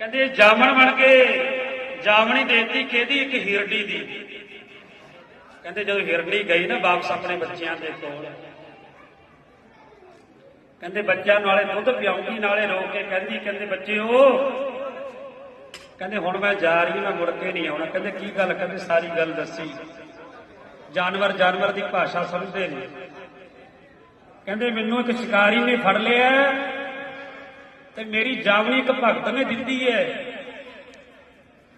ਕਹਿੰਦੇ ਜਾਮਣ ਬਣ ਕੇ ਜਾਮਣੀ ਦੇਤੀ ਕਿਹਦੀ ਇੱਕ ਹਿਰਡੀ ਦੀ। ਕਹਿੰਦੇ ਜਦੋਂ ਹਿਰਡੀ ਗਈ ਨਾ ਵਾਪਸ ਆਪਣੇ ਬੱਚਿਆਂ ਦੇ ਕੋਲ, ਕਹਿੰਦੇ ਬੱਚਿਆਂ ਨਾਲੇ ਦੁੱਧ ਪਿਆਉਂਦੀ, ਨਾਲੇ ਰੋ ਕੇ ਕਹਿੰਦੀ, ਕਹਿੰਦੇ ਬੱਚਿਓ, ਕਹਿੰਦੇ ਹੁਣ ਮੈਂ ਜਾ ਰਹੀ ਮੈਂ ਮੁੜ ਕੇ ਨਹੀਂ ਆਉਣਾ। ਕਹਿੰਦੇ ਕੀ ਗੱਲ, ਕਹਿੰਦੇ ਸਾਰੀ ਗੱਲ ਦੱਸੀ। ਜਾਨਵਰ ਜਾਨਵਰ ਦੀ ਭਾਸ਼ਾ ਸਮਝਦੇ ਨੇ। ਕਹਿੰਦੇ ਮੈਨੂੰ ਇੱਕ ਸ਼ਿਕਾਰੀ ਨੇ ਫੜ ਲਿਆ। ਤੇ ਮੇਰੀ ਜਾਵਣੀ ਇੱਕ ਭਗਤ ਨੇ ਦਿੱਤੀ ਹੈ।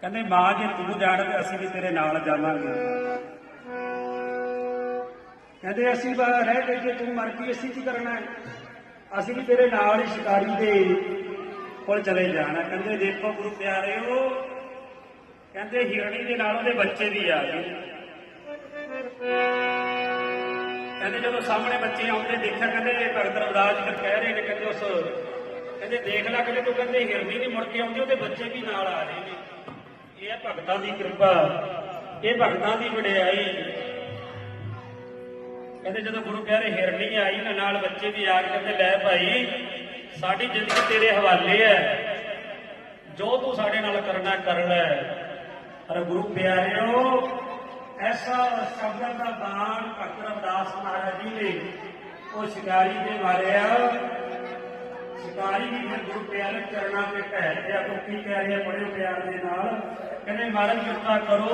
ਕਹਿੰਦੇ, ਮਾਂ, ਜੇ ਤੂੰ ਜਾਣ ਤੇ ਅਸੀਂ ਵੀ ਤੇਰੇ ਨਾਲ ਜਾਵਾਂਗੇ। ਕਹਿੰਦੇ, ਅਸੀਂ ਬਾ ਰਹਿ ਕੇ ਜੇ ਤੂੰ ਮਰ ਗਈ, ਅਸੀਂ ਕੀ ਕਰਨਾ ਹੈ? ਅਸੀਂ ਵੀ ਤੇਰੇ ਨਾਲ ਹੀ ਸ਼ਿਕਾਰੀ ਦੇ ਕੋਲ ਚਲੇ ਜਾਣਾ ਕਹਿੰਦੇ, ਦੇਖੋ ਗੁਰੂ ਪਿਆਰਿਓ, ਕਹਿੰਦੇ, ਹਿਰਣੀ ਦੇ ਨਾਲ ਉਹਦੇ ਬੱਚੇ ਵੀ ਆ ਗਏ। ਕਹਿੰਦੇ, ਜਦੋਂ ਸਾਹਮਣੇ ਬੱਚੇ ਆਉਂਦੇ ਦੇਖਿਆ, ਕਹਿੰਦੇ ਭਗਤ ਰਵਿਦਾਸ ਜੀ ਕਹਿ ਰਹੇ ਨੇ, ਕਹਿੰਦੇ, ਉਸ ਕਹਿੰਦੇ ਦੇਖ ਲੈ ਕਹਿੰਦੇ ਤੂੰ ਕਹਿੰਦੇ ਹਿਰਨੀ ਨਹੀਂ ਮੁੜ ਕੇ ਆਉਂਦੀ, ਉਹਦੇ ਬੱਚੇ ਵੀ ਨਾਲ ਆ ਰਹੇ ਨੇ। ਇਹ ਹੈ ਭਗਤਾਂ ਦੀ ਕਿਰਪਾ। ਇਹ ਭਗਤਾਂ ਦੀ ਵਡਿਆਈ। ਕਹਿੰਦੇ ਜਦੋਂ ਗੁਰੂ ਕਹਿ ਰਹੇ ਹਿਰਨੀ ਆਈ ਨਾ, ਨਾਲ ਬੱਚੇ ਵੀ ਆ ਕੇ ਕਹਿੰਦੇ ਲੈ ਭਾਈ, ਸਾਡੀ ਜ਼ਿੰਦਗੀ ਤੇਰੇ ਹਵਾਲੇ ਹੈ ਜੋ ਤੂੰ ਸਾਡੇ ਨਾਲ ਕਰਨਾ, ਕਰ ਲੈ। ਅਰੇ ਗੁਰੂ ਪਿਆਰਿਓ, ਐਸਾ ਸ਼ਬਦਾਂ ਦਾ ਦਾਨ ਭਗਤ ਰਵਿਦਾਸ ਮਹਾਰਾਜ ਜੀ ਨੇ ਉਹ ਸ਼ਿਕਾਰੀ ਦੇ ਮਾਰਿਆ। ਸ਼ਿਕਾਰੀ ਵੀ ਫਿਰ ਗੁਰੂ ਪਿਆਰੇ ਚਰਨਾਂ ਤੇ ਢਹਿ ਗਿਆ ਤੋਂ ਕੀ ਕਹਿ ਰਿਹਾ, ਬੜੇ ਪਿਆਰ ਦੇ ਨਾਲ। ਕਹਿੰਦੇ ਮਾਰਨ ਕਿਰਪਾ ਕਰੋ।